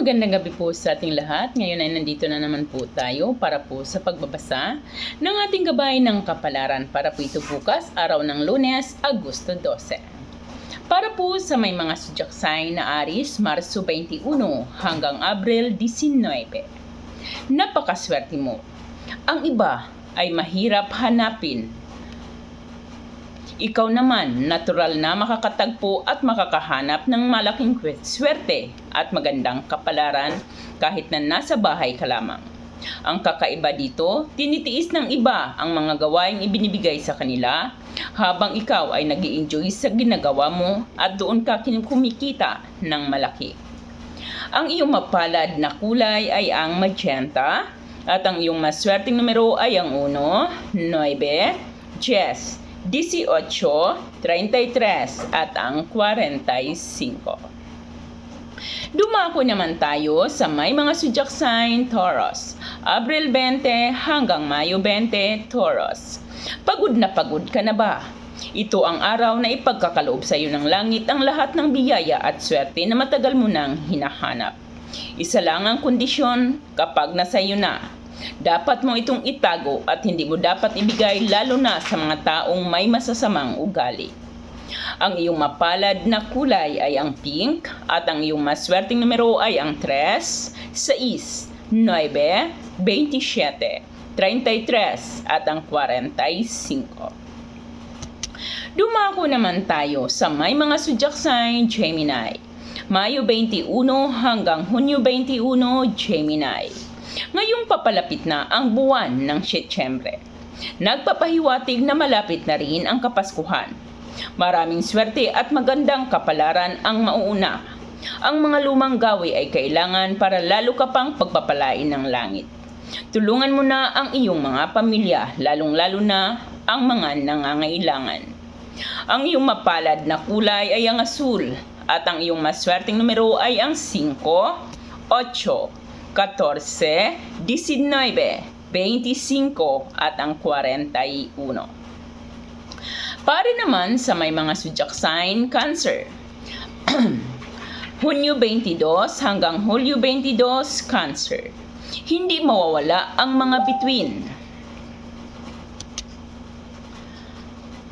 magandang gabi po sa ating lahat. Ngayon ay nandito na naman po tayo para po sa pagbabasa ng ating gabay ng kapalaran para po ito bukas, araw ng lunes, Agosto 12. Para po sa may mga sign na Aris, Marso 21 hanggang Abril 19. Napakaswerte mo. Ang iba ay mahirap hanapin ikaw naman, natural na makakatagpo at makakahanap ng malaking swerte at magandang kapalaran kahit na nasa bahay ka lamang. Ang kakaiba dito, tinitiis ng iba ang mga gawaing ibinibigay sa kanila habang ikaw ay nag enjoy sa ginagawa mo at doon ka kumikita ng malaki. Ang iyong mapalad na kulay ay ang magenta at ang iyong maswerteng numero ay ang 1, 9, 10, 18, 33 at ang 45. Dumako naman tayo sa may mga zodiac sign Taurus. Abril 20 hanggang Mayo 20 Taurus. Pagod na pagod ka na ba? Ito ang araw na ipagkakaloob sa iyo ng langit ang lahat ng biyaya at swerte na matagal mo nang hinahanap. Isa lang ang kondisyon kapag nasa iyo na. Dapat mo itong itago at hindi mo dapat ibigay lalo na sa mga taong may masasamang ugali. Ang iyong mapalad na kulay ay ang pink at ang iyong maswerteng numero ay ang 3, 6, 9, 27, 33 at ang 45. Dumako naman tayo sa may mga zodiac sign Gemini. Mayo 21 hanggang Hunyo 21 Gemini. Ngayong papalapit na ang buwan ng Setyembre. Nagpapahiwatig na malapit na rin ang Kapaskuhan. Maraming swerte at magandang kapalaran ang mauuna. Ang mga lumang gawi ay kailangan para lalo ka pang pagpapalain ng langit. Tulungan mo na ang iyong mga pamilya, lalong-lalo na ang mga nangangailangan. Ang iyong mapalad na kulay ay ang asul at ang iyong maswerteng numero ay ang 5, 8, 14, 19, 25 at ang 41. Pare naman sa may mga zodiac sign Cancer. Hunyo 22 hanggang Hulyo 22 Cancer. Hindi mawawala ang mga bituin.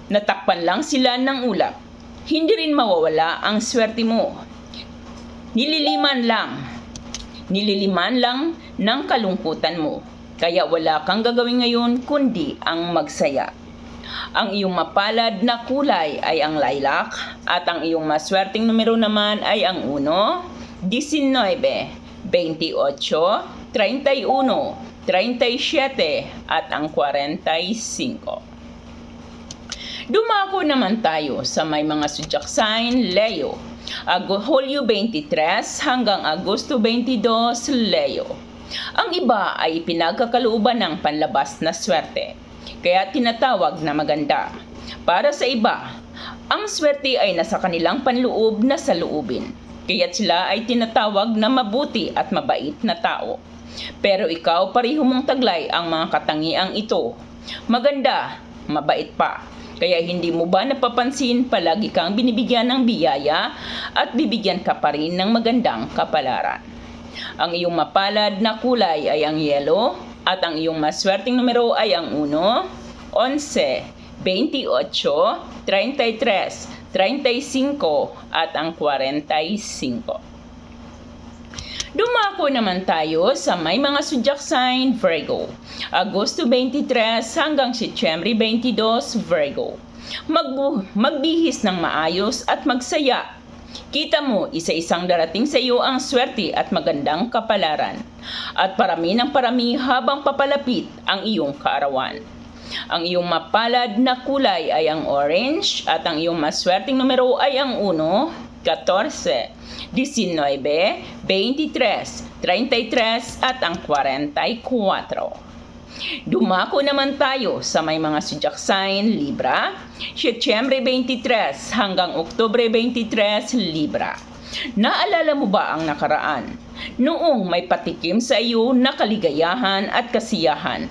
Natakpan lang sila ng ulap. Hindi rin mawawala ang swerte mo. Nililiman lang. Nililiman lang ng kalungkutan mo. Kaya wala kang gagawin ngayon kundi ang magsaya. Ang iyong mapalad na kulay ay ang lilac at ang iyong maswerteng numero naman ay ang 1, 19, 28, 31, 37 at ang 45. Dumako naman tayo sa may mga zodiac sign Leo. Ag- Hulyo 23 hanggang Agosto 22 Leo. Ang iba ay pinagkakalooban ng panlabas na swerte, kaya tinatawag na maganda. Para sa iba, ang swerte ay nasa kanilang panloob na saluubin, kaya sila ay tinatawag na mabuti at mabait na tao. Pero ikaw pareho mong taglay ang mga katangiang ito. Maganda, mabait pa. Kaya hindi mo ba napapansin palagi kang binibigyan ng biyaya at bibigyan ka pa rin ng magandang kapalaran. Ang iyong mapalad na kulay ay ang yellow at ang iyong maswerteng numero ay ang 1, 11, 28, 33, 35 at ang 45. Dumako naman tayo sa may mga zodiac sign Virgo. Agosto 23 hanggang Setyembre 22 Virgo. Magbu- magbihis ng maayos at magsaya. Kita mo, isa-isang darating sa iyo ang swerte at magandang kapalaran. At parami ng parami habang papalapit ang iyong kaarawan. Ang iyong mapalad na kulay ay ang orange at ang iyong maswerteng numero ay ang 1, 14, 19, 23, 33 at ang 44. Dumako naman tayo sa may mga sign Libra, Setyembre 23 hanggang Oktubre 23 Libra. Naalala mo ba ang nakaraan? Noong may patikim sa iyo na kaligayahan at kasiyahan.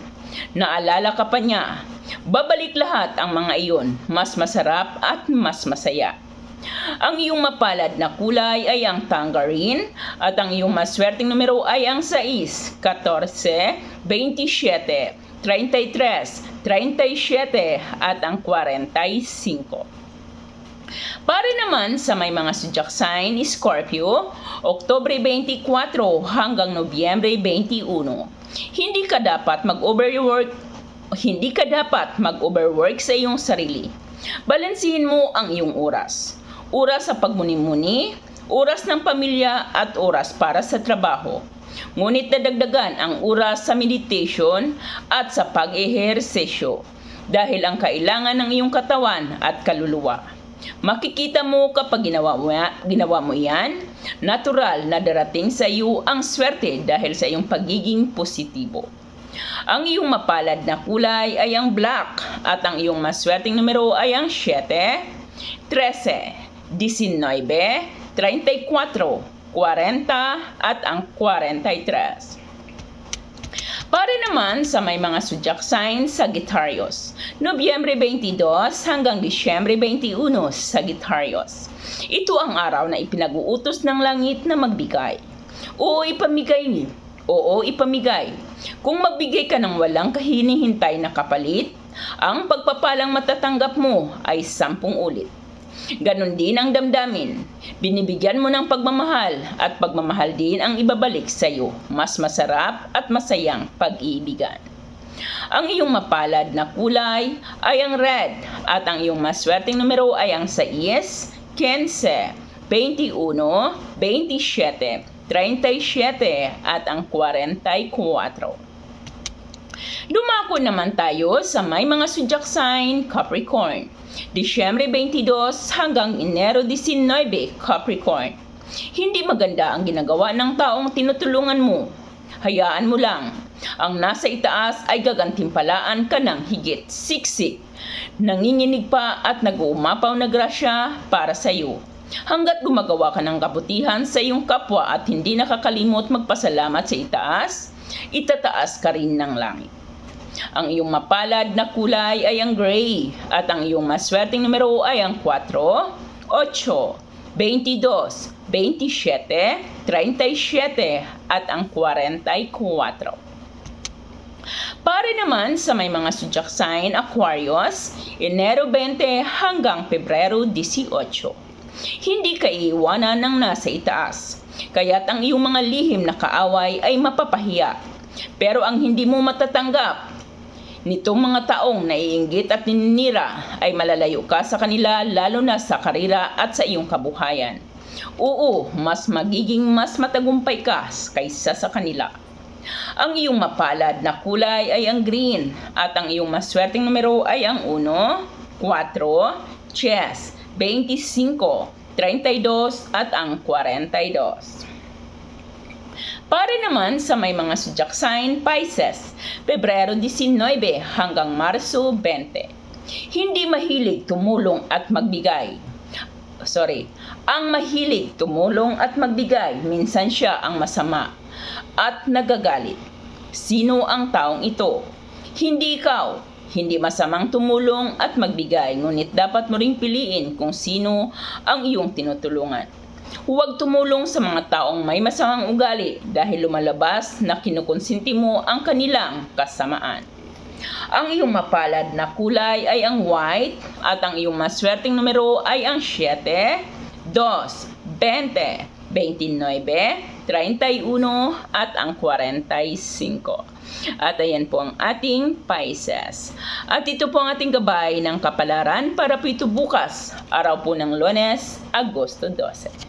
Naalala ka pa niya. Babalik lahat ang mga iyon, mas masarap at mas masaya. Ang iyong mapalad na kulay ay ang tangerine at ang iyong maswerteng numero ay ang 6, 14, 27, 33, 37 at ang 45. Para naman sa may mga zodiac sign, Scorpio, Oktobre 24 hanggang Nobyembre 21. Hindi ka dapat mag-overwork hindi ka dapat mag-overwork sa iyong sarili. Balansihin mo ang iyong oras. Oras sa pagmuni-muni, oras ng pamilya at oras para sa trabaho. Ngunit dadagdagan ang oras sa meditation at sa pag-ehersesyo dahil ang kailangan ng iyong katawan at kaluluwa. Makikita mo kapag ginawa mo, ginawa mo yan, natural na darating sa iyo ang swerte dahil sa iyong pagiging positibo. Ang iyong mapalad na kulay ay ang black at ang iyong maswerteng numero ay ang 7, 13, 19, 34, 40 at ang 43. Para naman sa may mga zodiac signs Sagittarius, Nobyembre 22 hanggang Disyembre 21 Sagittarius. Ito ang araw na ipinag-uutos ng langit na magbigay. Oo, ipamigay ni. Oo, ipamigay. Kung magbigay ka ng walang kahinihintay na kapalit, ang pagpapalang matatanggap mo ay sampung ulit. Ganon din ang damdamin. Binibigyan mo ng pagmamahal at pagmamahal din ang ibabalik sa iyo. Mas masarap at masayang pag-iibigan. Ang iyong mapalad na kulay ay ang red at ang iyong maswerteng numero ay ang 6, 15, 21, 27, 37 at ang 44. Dumako naman tayo sa may mga zodiac sign Capricorn. Disyembre 22 hanggang Enero 19 Capricorn. Hindi maganda ang ginagawa ng taong tinutulungan mo. Hayaan mo lang. Ang nasa itaas ay gagantimpalaan ka ng higit siksik. Nanginginig pa at nag-uumapaw na grasya para sa iyo. Hanggat gumagawa ka ng kabutihan sa iyong kapwa at hindi nakakalimot magpasalamat sa itaas, itataas ka rin ng langit. Ang iyong mapalad na kulay ay ang gray at ang iyong maswerteng numero ay ang 4, 8, 22, 27, 37 at ang 44. Para naman sa may mga zodiac sign Aquarius, Enero 20 hanggang Pebrero 18. Hindi ka iiwanan ng nasa itaas, kaya't ang iyong mga lihim na kaaway ay mapapahiya. Pero ang hindi mo matatanggap nitong mga taong naiinggit at nininira ay malalayo ka sa kanila lalo na sa karira at sa iyong kabuhayan. Oo, mas magiging mas matagumpay ka kaysa sa kanila. Ang iyong mapalad na kulay ay ang green at ang iyong maswerteng numero ay ang 1, 4, chess, 25, 32 at ang 42. Para naman sa may mga zodiac sign Pisces, Pebrero 19 hanggang Marso 20. Hindi mahilig tumulong at magbigay. Sorry, ang mahilig tumulong at magbigay, minsan siya ang masama at nagagalit. Sino ang taong ito? Hindi ikaw. Hindi masamang tumulong at magbigay, ngunit dapat mo ring piliin kung sino ang iyong tinutulungan. Huwag tumulong sa mga taong may masamang ugali dahil lumalabas na kinukonsinti mo ang kanilang kasamaan. Ang iyong mapalad na kulay ay ang white at ang iyong maswerteng numero ay ang 7, 2, 20, 29, 31 at ang 45. At ayan po ang ating Pisces. At ito po ang ating gabay ng kapalaran para po ito bukas, araw po ng Lunes, Agosto 12.